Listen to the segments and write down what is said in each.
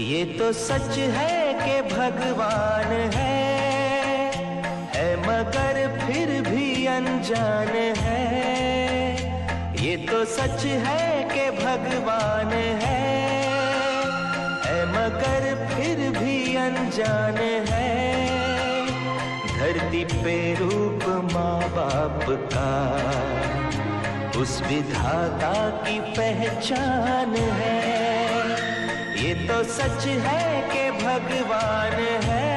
ये तो सच है कि भगवान है है मगर फिर भी अनजान है। ये तो सच है कि भगवान है है मगर फिर भी अनजान है। धरती पे रूप माँ बाप का, उस विधाता की पहचान है। ये तो सच है कि भगवान है।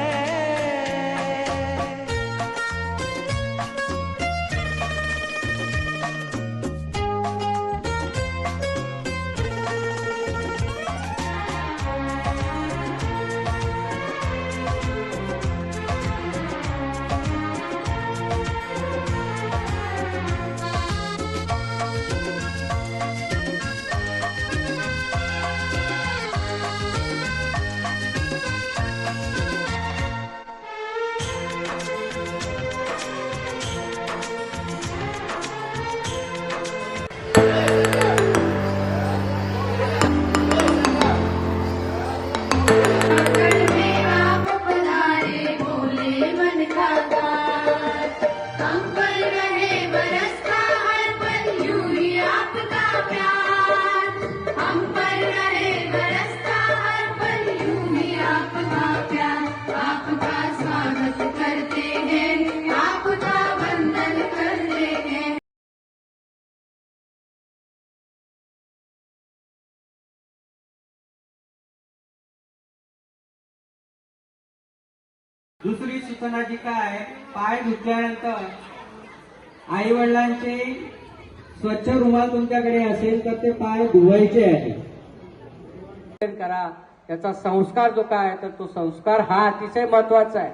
दुसरी सूचना जी काय? पाय धुतल्यानंतर आई वडिलांचे स्वच्छ रुमाल तुमच्याकडे असेल तर ते पाय धुवायचे आहे. करा. त्याचा संस्कार जो काय आहे, तर तो संस्कार हा अतिशय महत्त्वाचा आहे.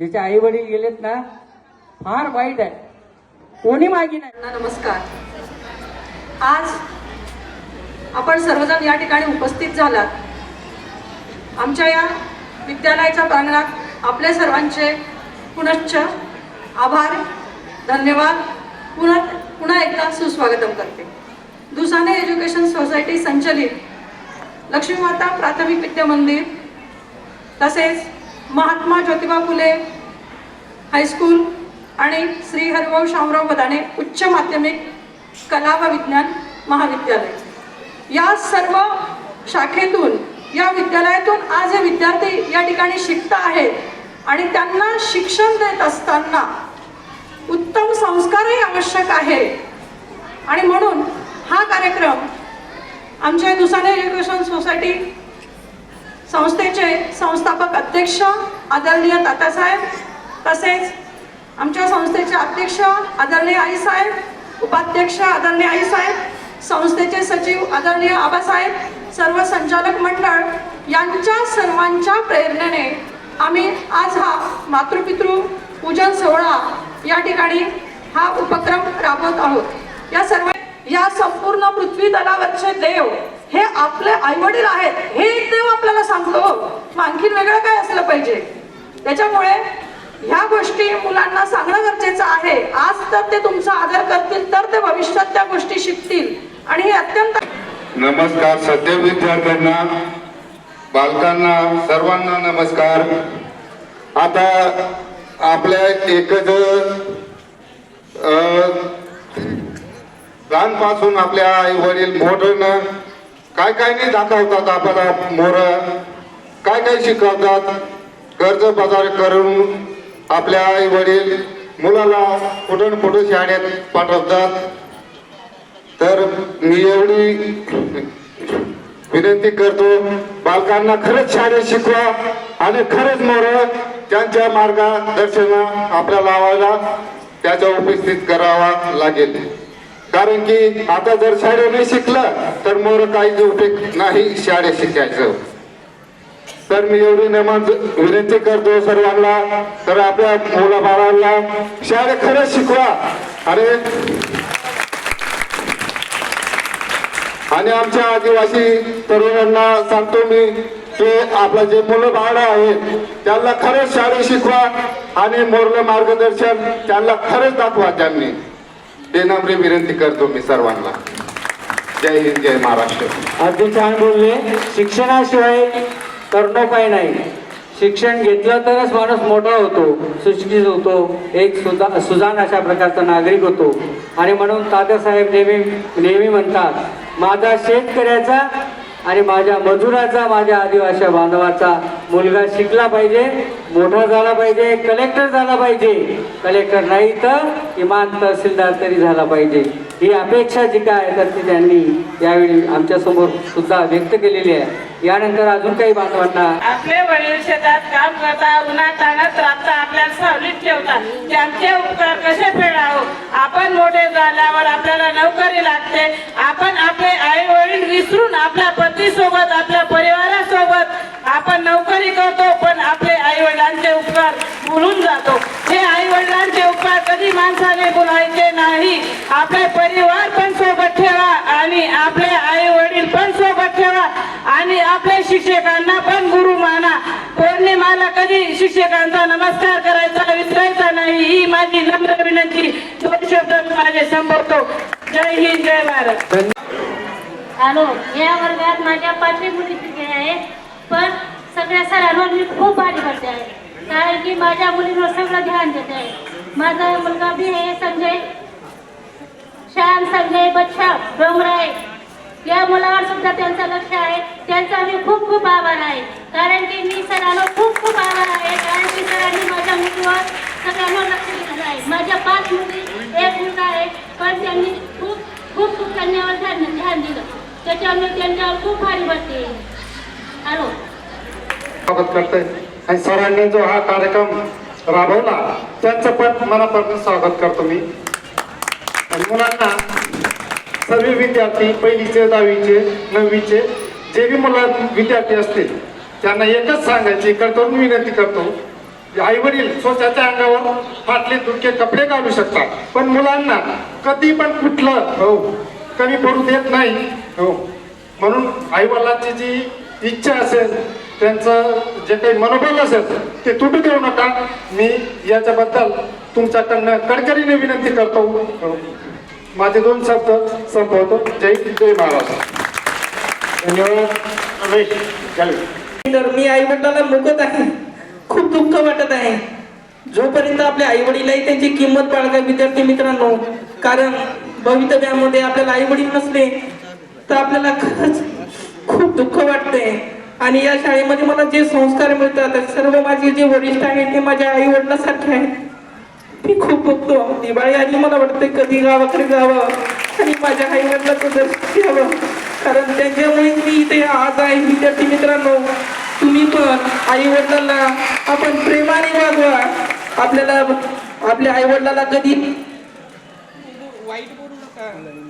ज्याचे आई वडील गेलेत ना फार वाईट आहे. कोणी मागी नाही. नमस्कार. आज आपण सर्वजण या ठिकाणी उपस्थित झालात. आमच्या या विद्यालयाच्या प्रांगणात आपल्या सर्वांचे पुनश्च आभार धन्यवाद. पुन्हा पुन्हा एकदा सुस्वागतम करते. दुसाने एज्युकेशन सोसायटी संचलित लक्ष्मीमाता प्राथमिक विद्या मंदिर तसेच महात्मा ज्योतिबा फुले हायस्कूल आणि श्री हरिभाऊ शामराव बदाणे उच्च माध्यमिक कला व विज्ञान महाविद्यालय. या सर्व शाखेतून या विद्यालयातून आज हे विद्यार्थी या ठिकाणी शिकत आहेत. आणि त्यांना शिक्षण देत असताना उत्तम संस्कारही आवश्यक आहे. आणि म्हणून हा कार्यक्रम आमच्या दुसाने एज्युकेशन सोसायटी संस्थेचे संस्थापक अध्यक्ष आदरणीय तातासाहेब तसेच आमच्या संस्थेचे अध्यक्ष आदरणीय आईसाहेब उपाध्यक्ष आदरणीय आईसाहेब संस्थेचे सचिव आदरणीय आबासाहेब सर्व संचालक मंडळ यांच्या सर्वांच्या प्रेरणेने आम्ही आज हा मातृपितृ पूजन सोहळा या ठिकाणी हा उपक्रम राबवत आहोत. या सर्व या संपूर्ण पृथ्वी तलावरचे देव हे आपले आईवडील आहेत हे एक देव आपल्याला सांगतो. मग आणखीन वेगळं काय असलं पाहिजे? त्याच्यामुळे ह्या गोष्टी मुलांना सांगणं गरजेचं आहे. आज तर ते तुमचा आदर करतील तर ते भविष्यात त्या गोष्टी शिकतील. आणि हे अत्यंत नमस्कार सध्या विद्यार्थ्यांना बालकांना सर्वांना नमस्कार. आता आपल्या एकच लहानपासून आपल्या आई वडील मोठं काय काय नाही दाखवतात आपल्याला मोर. काय काय शिकवतात? कर्ज बाजार करून आपल्या आई वडील मुलाला कुठं कुठून शाळेत पाठवतात? तर मी एवढी विनंती करतो बालकांना खरंच शाळेत शिकवा आणि खरंच मोर त्यांच्या मार्गदर्शना आपल्या लावायला त्याचा उपस्थित करावा लागेल. कारण की आता जर शाळेत नाही शिकलं तर मोर काही उपयोग नाही शाळेत शिकायचं. तर मी एवढी नमन विनंती करतो सर्वांना तर आपल्या मुलाबाळांना शाळेत खरंच शिकवा. अरे आणि आमच्या आदिवासी तरुणांना सांगतो मी की आपलं जे मुलं बाळ आहेत त्यांना खरंच शाळेत शिकवा आणि मोरलं मार्गदर्शन त्यांना खरंच दाखवा त्यांनी. ते विनंती करतो मी सर्वांना. जय हिंद जय महाराष्ट्र. अगदी छान बोलले. शिक्षणाशिवाय करणोपाय नाही. शिक्षण घेतलं तरच माणूस मोठा होतो सुशिक्षित होतो. एक सुजा सुजान अशा प्रकारचा नागरिक होतो. आणि म्हणून तात्यासाहेब नेहमी नेहमी म्हणतात माझा शेतकऱ्याचा आणि माझ्या मजुराचा माझ्या आदिवासी बांधवाचा मुलगा शिकला पाहिजे मोठा झाला पाहिजे कलेक्टर झाला पाहिजे. कलेक्टर नाही तर इमान तहसीलदार तरी झाला पाहिजे. ही अपेक्षा जी काय तर ती त्यांनी यावेळी आमच्यासमोर सुद्धा व्यक्त केलेली आहे. यानंतर अजून काही बांधवांना आपले वडील शेतात काम करता उन्हात आणत राबता आपल्याला सावलीत ठेवतात. त्यांचे उपकार कसे फेडावं? आपण मोठे झाल्यावर आपल्याला नोकरी लागते. आपण आपले आई वडील विसरून आपल्या पती सोबत आपल्या परिवारासोबत आपण नोकरी करतो पण आपले आई वडिलांचे उपकार भुलून जातो. हे आई वडिलांचे माणसाने बोलायचे नाही. आपले परिवार पण सोबत ठेवा आणि आपले आई वडील पण सोबत ठेवा आणि आपल्या शिक्षकांना पण गुरु माना. पौर्णिमाला कधी शिक्षकांचा नमस्कार करायचा विसरायचा नाही ही माझी नम्र विनंती. दोन शब्द माझे संपवतो. जय हिंद जय भारत. हॅलो या वर्गात माझ्या पाचवी मुली शिकले आहे पण सगळ्या सरांवर मी खूप भारी करते आहे. कारण की माझ्या मुलींवर सगळं ध्यान देते. आहे माझा मुलगा बी आहे संजय. श्याम संजय बच्छा डोंगराय. या मुलावर सुद्धा त्यांचं लक्ष आहे. त्यांचा मी खूप खूप आभार आहे. कारण की मी सरांवर खूप खूप आभार आहे. कारण की सरांनी माझ्या मुलीवर सगळ्यांवर लक्ष दिलेलं आहे. माझ्या पाच मुली एक मुलगा आहे. पण त्यांनी खूप खूप खूप त्यांच्यावर ध्यान ध्यान दिलं. त्याच्यामुळे त्यांच्यावर खूप भारी वाटते हॅलो. स्वागत करते आणि सरांनी जो हा कार्यक्रम राबवला. त्यांचं पण मनापासून स्वागत करतो मी. आणि मुलांना सर्व विद्यार्थी पहिलीचे दहावीचे नववीचे जे बी मुलं विद्यार्थी असतील त्यांना एकच सांगायची कळकळून विनंती करतो आई वडील स्वतःच्या अंगावर फाटले तुटके कपडे घालू शकतात. पण मुलांना कधी पण कुठलं हो कमी पडू देत नाही हो. म्हणून आई वडिलांची जी इच्छा असेल त्यांचं जे काही मनोबल असेल ते तुटू देऊ नका. मी याच्याबद्दल तुमच्याकडनं कडकडीने विनंती करतो. हो. माझे दोन शब्द संपवतो. जय हिंद, जय महाराष्ट्र. धन्यवाद. मी आई वडिलांना मुकत आहे. खूप दुःख वाटत आहे. जोपर्यंत आपले आई वडील आहे त्यांची किंमत बाळगा विद्यार्थी मित्रांनो. कारण भवितव्यामध्ये आपल्याला आई वडील नसले तर आपल्याला खरंच खूप दुःख वाटते आणि या शाळेमध्ये मला जे संस्कार मिळतात सर्व माझे जे वरिष्ठ आहेत ते माझ्या आई वडिलांसारखे आहेत. मी खूप बघतो दिवाळी आधी मला वाटते कधी गावाकडे जावं आणि माझ्या आई वडिलांचं दर्शन घ्यावं. कारण त्यांच्यामुळे मी इथे आज आहे विद्यार्थी मित्रांनो. तुम्ही पण आई वडिलांना आपण प्रेमाने वागवा. आपल्याला आपल्या आई वडिलांना कधी वाईट बोलू नका.